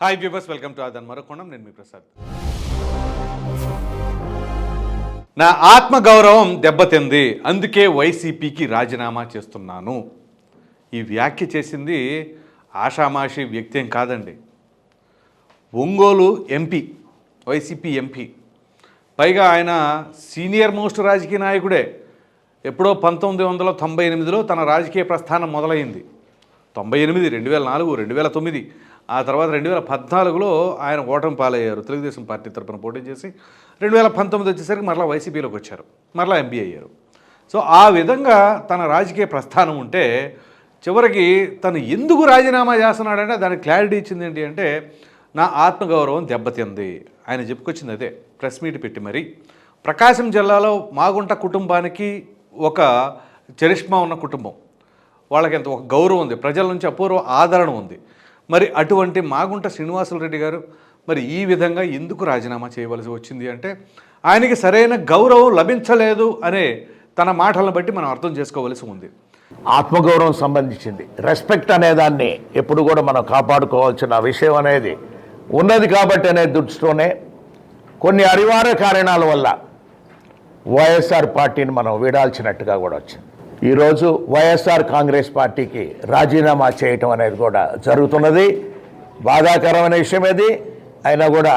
Hi viewers welcome to ఆదన్ మరొకోణం నేను మీ ప్రసాద్ నా ఆత్మగౌరవం దెబ్బతింది అందుకే వైసీపీకి రాజీనామా చేస్తున్నాను ఈ వ్యాఖ్య చేసింది ఆషామాషి వ్యక్తేం కాదండి ఒంగోలు ఎంపీ వైసీపీ ఎంపీ పైగా ఆయన సీనియర్ మోస్ట్ రాజకీయ నాయకుడే ఎప్పుడో పంతొమ్మిది వందల తొంభై ఎనిమిదిలో తన రాజకీయ ప్రస్థానం మొదలైంది తొంభై ఎనిమిది రెండు వేల నాలుగు రెండు వేల తొమ్మిది ఆ తర్వాత రెండు వేల పద్నాలుగులో ఆయన ఓటమి పాలయ్యారు. తెలుగుదేశం పార్టీ తరఫున పోటీ చేసి రెండు వేల పంతొమ్మిది వచ్చేసరికి మరలా వైసీపీలోకి వచ్చారు. మరలా ఎంపీ అయ్యారు. సో ఆ విధంగా తన రాజకీయ ప్రస్థానం ఉంటే చివరికి తను ఎందుకు రాజీనామా చేస్తున్నాడంటే దానికి క్లారిటీ ఇచ్చింది ఏంటి అంటే నా ఆత్మగౌరవం దెబ్బతింది. ఆయన చెప్పుకొచ్చింది అదే ప్రెస్ మీట్ పెట్టి మరి. ప్రకాశం జిల్లాలో మాగుంట కుటుంబానికి ఒక చరిష్మా ఉన్న కుటుంబం. వాళ్ళకి ఎంత ఒక గౌరవం ఉంది. ప్రజల నుంచి అపూర్వ ఆదరణ ఉంది. మరి అటువంటి మాగుంట శ్రీనివాసులు రెడ్డి గారు మరి ఈ విధంగా ఎందుకు రాజీనామా చేయవలసి వచ్చింది అంటే ఆయనకి సరైన గౌరవం లభించలేదు అనే తన మాటలను బట్టి మనం అర్థం చేసుకోవలసి ఉంది. ఆత్మగౌరవం సంబంధించింది. రెస్పెక్ట్ అనే దాన్ని ఎప్పుడు కూడా మనం కాపాడుకోవాల్సిన విషయం అనేది ఉన్నది కాబట్టి అనే దృష్టితోనే కొన్ని అనివార్య కారణాల వల్ల వైఎస్ఆర్ పార్టీని మనం వీడాల్సినట్టుగా కూడా వచ్చింది. ఈరోజు వైఎస్ఆర్ కాంగ్రెస్ పార్టీకి రాజీనామా చేయటం అనేది కూడా జరుగుతున్నది. బాధాకరమైన విషయం ఇది అయినా కూడా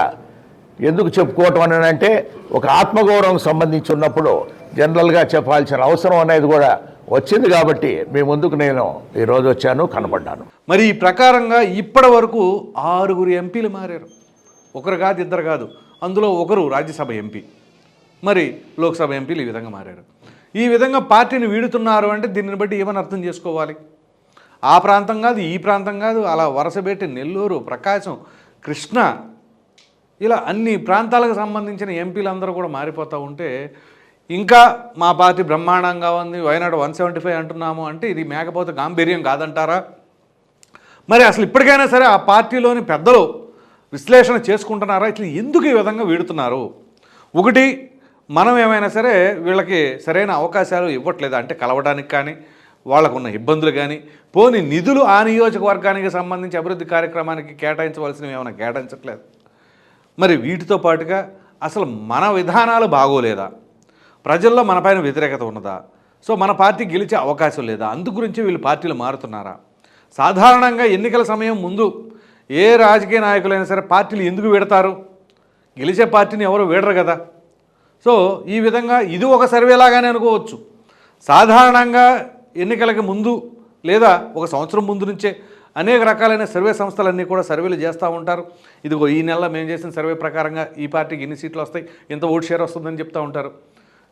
ఎందుకు చెప్పుకోవటం అని అంటే ఒక ఆత్మగౌరవం సంబంధించి ఉన్నప్పుడు జనరల్గా చెప్పాల్సిన అవసరం అనేది కూడా వచ్చింది కాబట్టి మీ ముందుకు నేను ఈరోజు వచ్చాను కనపడ్డాను మరి ఈ ప్రకారంగా ఇప్పటి వరకు ఆరుగురు ఎంపీలు మారారు. ఒకరు కాదు ఇద్దరు కాదు. అందులో ఒకరు రాజ్యసభ ఎంపీ. మరి లోక్సభ ఎంపీలు ఈ విధంగా మారారు. ఈ విధంగా పార్టీని వీడుతున్నారు అంటే దీనిని బట్టి ఏమని అర్థం చేసుకోవాలి? ఆ ప్రాంతం కాదు ఈ ప్రాంతం కాదు అలా వరుసపెట్టి నెల్లూరు ప్రకాశం కృష్ణ ఇలా అన్ని ప్రాంతాలకు సంబంధించిన ఎంపీలందరూ కూడా మారిపోతూ ఉంటే ఇంకా మా పార్టీ బ్రహ్మాండంగా ఉంది. వైనాడు వన్ సెవెంటీ ఫైవ్ అంటున్నాము అంటే ఇది మేకపోతే గాంభీర్యం కాదంటారా? మరి అసలు ఇప్పటికైనా సరే ఆ పార్టీలోని పెద్దలు విశ్లేషణ చేసుకుంటున్నారా? ఇట్లా ఎందుకు ఈ విధంగా వీడుతున్నారు? ఒకటి మనం ఏమైనా సరే వీళ్ళకి సరైన అవకాశాలు ఇవ్వట్లేదు? అంటే కలవడానికి కానీ వాళ్ళకున్న ఇబ్బందులు కానీ పోని నిధులు ఆ నియోజకవర్గానికి సంబంధించి అభివృద్ధి కార్యక్రమానికి కేటాయించవలసినవి ఏమైనా కేటాయించట్లేదు? మరి వీటితో పాటుగా అసలు మన విధానాలు బాగోలేదా? ప్రజల్లో మనపైన వ్యతిరేకత ఉన్నదా? సో మన పార్టీ గెలిచే అవకాశం లేదా? అందు గురించి వీళ్ళు పార్టీలు మారుతున్నారా? సాధారణంగా ఎన్నికల సమయం ముందు ఏ రాజకీయ నాయకులైనా సరే పార్టీలు ఎందుకు విడతారు? గెలిచే పార్టీని ఎవరు వీడరు కదా? సో ఈ విధంగా ఇది ఒక సర్వే లాగానే అనుకోవచ్చు. సాధారణంగా ఎన్నికలకు ముందు లేదా ఒక సంవత్సరం ముందు నుంచే అనేక రకాలైన సర్వే సంస్థలన్నీ కూడా సర్వేలు చేస్తూ ఉంటారు. ఇదిగో ఈ నెల మేము చేసిన సర్వే ప్రకారంగా ఈ పార్టీకి ఇన్ని సీట్లు వస్తాయి ఇంత ఓటు షేర్ వస్తుందని చెప్తూ ఉంటారు.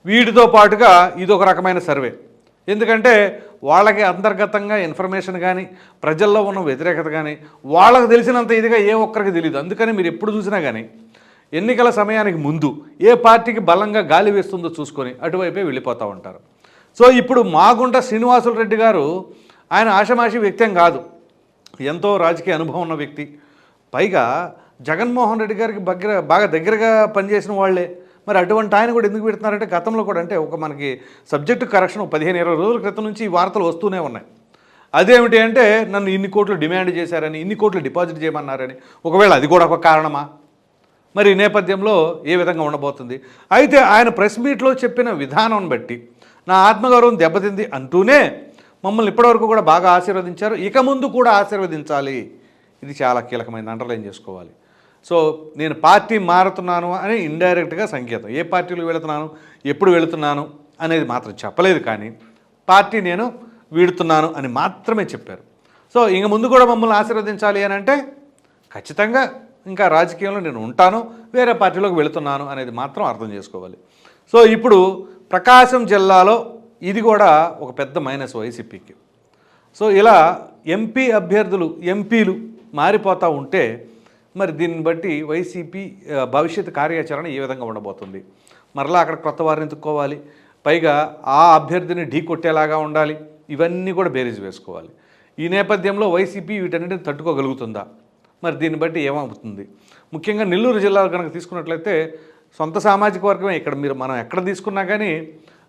వీటితో పాటుగా ఇది ఒక రకమైన సర్వే. ఎందుకంటే వాళ్ళకి అంతర్గతంగా ఇన్ఫర్మేషన్ కానీ ప్రజల్లో ఉన్న వ్యతిరేకత కానీ వాళ్ళకి తెలిసినంత ఇదిగా ఏ ఒక్కరికి తెలియదు అందుకని మీరు ఎప్పుడు చూసినా కానీ ఎన్నికల సమయానికి ముందు ఏ పార్టీకి బలంగా గాలి వేస్తుందో చూసుకొని అటువైపే వెళ్ళిపోతూ ఉంటారు. సో ఇప్పుడు మాగుంట శ్రీనివాసులు రెడ్డి గారు ఆయన ఆషమాషి వ్యక్తం కాదు. ఎంతో రాజకీయ అనుభవం ఉన్న వ్యక్తి. పైగా జగన్మోహన్ రెడ్డి గారికి దగ్గర బాగా దగ్గరగా పనిచేసిన వాళ్ళే. మరి అటువంటి ఆయన కూడా ఎందుకు పెడుతున్నారంటే గతంలో కూడా అంటే ఒక మనకి సబ్జెక్టు కరెక్షన్ పదిహేను ఇరవై రోజుల క్రితం నుంచి ఈ వార్తలు వస్తూనే ఉన్నాయి. అదేమిటి అంటే నన్ను ఇన్ని కోట్లు డిమాండ్ చేశారని ఇన్ని కోట్లు డిపాజిట్ చేయమన్నారని. ఒకవేళ అది కూడా ఒక కారణమా? మరి ఈ నేపథ్యంలో ఏ విధంగా ఉండబోతుంది? అయితే ఆయన ప్రెస్ మీట్లో చెప్పిన విధానం బట్టి నా ఆత్మగౌరవం దెబ్బతింది అంటూనే మమ్మల్ని ఇప్పటివరకు కూడా బాగా ఆశీర్వదించారు. ఇక ముందు కూడా ఆశీర్వదించాలి. ఇది చాలా కీలకమైనది అండర్లైన్ చేసుకోవాలి. సో నేను పార్టీ మారుతున్నాను అని ఇండైరెక్ట్గా సంకేతం. ఏ పార్టీలో వెళుతున్నాను? ఎప్పుడు వెళుతున్నాను? అనేది మాత్రం చెప్పలేదు కానీ పార్టీ నేను వీడుతున్నాను అని మాత్రమే చెప్పారు. సో ఇంక ముందు కూడా మమ్మల్ని ఆశీర్వదించాలి అని అంటే ఖచ్చితంగా ఇంకా రాజకీయంలో నేను ఉంటాను వేరే పార్టీలోకి వెళుతున్నాను అనేది మాత్రం అర్థం చేసుకోవాలి. సో ఇప్పుడు ప్రకాశం జిల్లాలో ఇది కూడా ఒక పెద్ద మైనస్ వైసీపీకి. సో ఇలా ఎంపీ అభ్యర్థులు ఎంపీలు మారిపోతూ ఉంటే మరి దీన్ని బట్టి వైసీపీ భవిష్యత్ కార్యాచరణ ఏ విధంగా ఉండబోతుంది? మరలా అక్కడ కొత్త వారిని ఎత్తుక్కోవాలి. పైగా ఆ అభ్యర్థిని ఢీ కొట్టేలాగా ఉండాలి. ఇవన్నీ కూడా బేరీజ్ వేసుకోవాలి. ఈ నేపథ్యంలో వైసీపీ వీటన్నిటిని తట్టుకోగలుగుతుందా? మరి దీన్ని బట్టి ఏమవుతుంది? ముఖ్యంగా నెల్లూరు జిల్లాలో కనుక తీసుకున్నట్లయితే సొంత సామాజిక వర్గమే. ఇక్కడ మీరు మనం ఎక్కడ తీసుకున్నా కానీ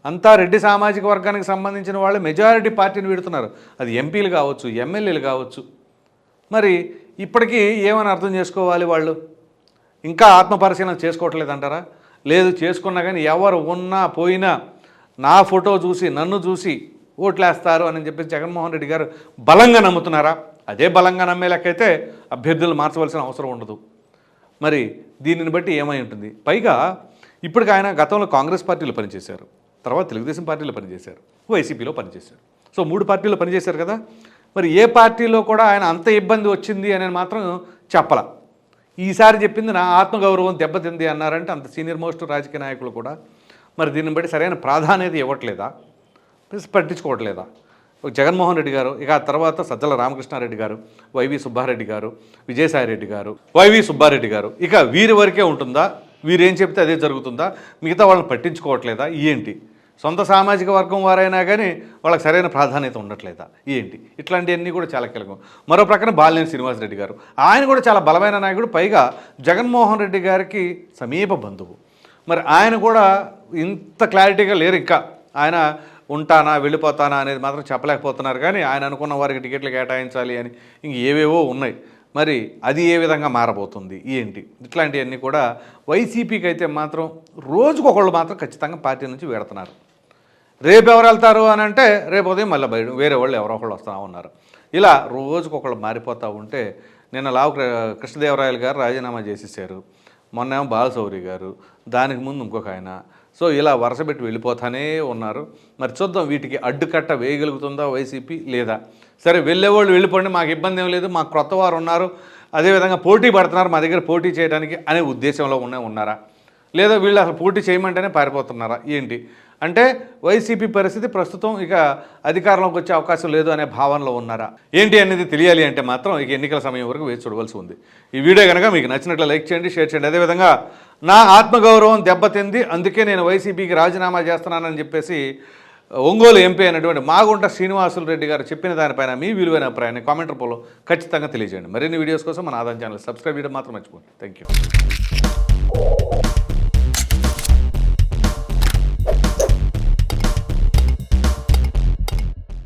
అంతా రెడ్డి సామాజిక వర్గానికి సంబంధించిన వాళ్ళు. మెజారిటీ పార్టీని వీడుతున్నారు. అది ఎంపీలు కావచ్చు ఎమ్మెల్యేలు కావచ్చు. మరి ఇప్పటికీ ఏమని అర్థం చేసుకోవాలి వాళ్ళు? ఇంకా ఆత్మపరిశీలన చేసుకోవట్లేదంటారా? లేదు చేసుకున్నా కానీ ఎవరు ఉన్నా పోయినా నా ఫోటో చూసి నన్ను చూసి ఓట్లేస్తారు అని చెప్పేసి జగన్మోహన్ రెడ్డి గారు బలంగా నమ్ముతున్నారా? అదే బలంగా నమ్మే లెక్కైతే అభ్యర్థులు మార్చవలసిన అవసరం ఉండదు. మరి దీనిని బట్టి ఏమై ఉంటుంది? పైగా ఇప్పటికి ఆయన గతంలో కాంగ్రెస్ పార్టీలో పనిచేశారు. తర్వాత తెలుగుదేశం పార్టీలో పనిచేశారు. వైసీపీలో పనిచేశారు. సో మూడు పార్టీలో పనిచేశారు కదా? మరి ఏ పార్టీలో కూడా ఆయన అంత ఇబ్బంది వచ్చింది అని మాత్రం చెప్పల. ఈసారి చెప్పింది నా ఆత్మగౌరవం దెబ్బతింది అన్నారంటే అంత సీనియర్ మోస్ట్ రాజకీయ నాయకులు కూడా. మరి దీన్ని బట్టి సరైన ప్రాధాన్యత ఇవ్వట్లేదా? పట్టించుకోవట్లేదా? జగన్మోహన్ రెడ్డి గారు ఇక ఆ తర్వాత సజ్జల రామకృష్ణారెడ్డి గారు వైవి సుబ్బారెడ్డి గారు విజయసాయిరెడ్డి గారు వైవి సుబ్బారెడ్డి గారు ఇక వీరి వరకే ఉంటుందా? వీరేం చెప్తే అదే జరుగుతుందా? మిగతా వాళ్ళని పట్టించుకోవట్లేదా? ఏంటి? సొంత సామాజిక వర్గం వారైనా కానీ వాళ్ళకి సరైన ప్రాధాన్యత ఉండట్లేదా? ఏంటి? ఇట్లాంటివన్నీ కూడా చాలా కీలకం. మరో ప్రక్కన బాలినేని శ్రీనివాసరెడ్డి గారు. ఆయన కూడా చాలా బలమైన నాయకుడు పైగా జగన్మోహన్ రెడ్డి గారికి సమీప బంధువు. మరి ఆయన కూడా ఇంత క్లారిటీగా లేరు ఇంకా. ఆయన ఉంటానా వెళ్ళిపోతానా అనేది మాత్రం చెప్పలేకపోతున్నారు. కానీ ఆయన అనుకున్న వారికి టికెట్లు కేటాయించాలి అని ఇంక ఏవేవో ఉన్నాయి. మరి అది ఏ విధంగా మారబోతుంది? ఏంటి? ఇట్లాంటివన్నీ కూడా వైసీపీకి అయితే మాత్రం రోజుకొకళ్ళు మాత్రం ఖచ్చితంగా పార్టీ నుంచి వెడుతున్నారు. రేపు ఎవరు వెళ్తారు అని అంటే రేపు ఉదయం మళ్ళీ బయట వేరే వాళ్ళు ఎవరో ఒకళ్ళు వస్తూ ఉన్నారు. ఇలా రోజుకొకళ్ళు మారిపోతూ ఉంటే నిన్న లావు కృష్ణదేవరాయలు గారు రాజీనామా చేసేసారు మొన్నేమో బాలశౌరి గారు దానికి ముందు ఇంకొక ఆయన సో ఇలా వరుస పెట్టి వెళ్ళిపోతానే ఉన్నారు. మరి చూద్దాం వీటికి అడ్డుకట్ట వేయగలుగుతుందా వైసీపీ? లేదా. సరే వెళ్ళేవాళ్ళు వెళ్ళిపోండి మాకు ఇబ్బంది ఏం లేదు మా క్రొత్త వారు ఉన్నారు. అదేవిధంగా పోటీ పడుతున్నారు మా దగ్గర పోటీ చేయడానికి అనే ఉద్దేశంలో ఉన్న ఉన్నారా? లేదా వీళ్ళు అసలు పోటీ చేయమంటేనే పారిపోతున్నారా? ఏంటి? అంటే వైసీపీ పరిస్థితి ప్రస్తుతం ఇక అధికారంలోకి వచ్చే అవకాశం లేదు అనే భావనలో ఉన్నారా? ఏంటి అనేది తెలియాలి అంటే మాత్రం ఇక ఎన్నికల సమయం వరకు వేచి చూడవలసి ఉంది. ఈ వీడియో కనుక మీకు నచ్చినట్లు లైక్ చేయండి షేర్ చేయండి. అదేవిధంగా నా ఆత్మగౌరవం దెబ్బతింది అందుకే నేను వైసీపీకి రాజీనామా చేస్తున్నానని చెప్పేసి ఒంగోలు ఎంపీ అయినటువంటి మాగుంట శ్రీనివాసులు రెడ్డి గారు చెప్పిన దానిపైన మీ విలువైన అభిప్రాయాన్ని కామెంట్ రూపంలో ఖచ్చితంగా తెలియజేయండి. మరిన్ని వీడియోస్ కోసం మన ఆదాయం ఛానల్ సబ్స్క్రైబ్ చేయడం మాత్రం మర్చిపోండి థ్యాంక్ యూ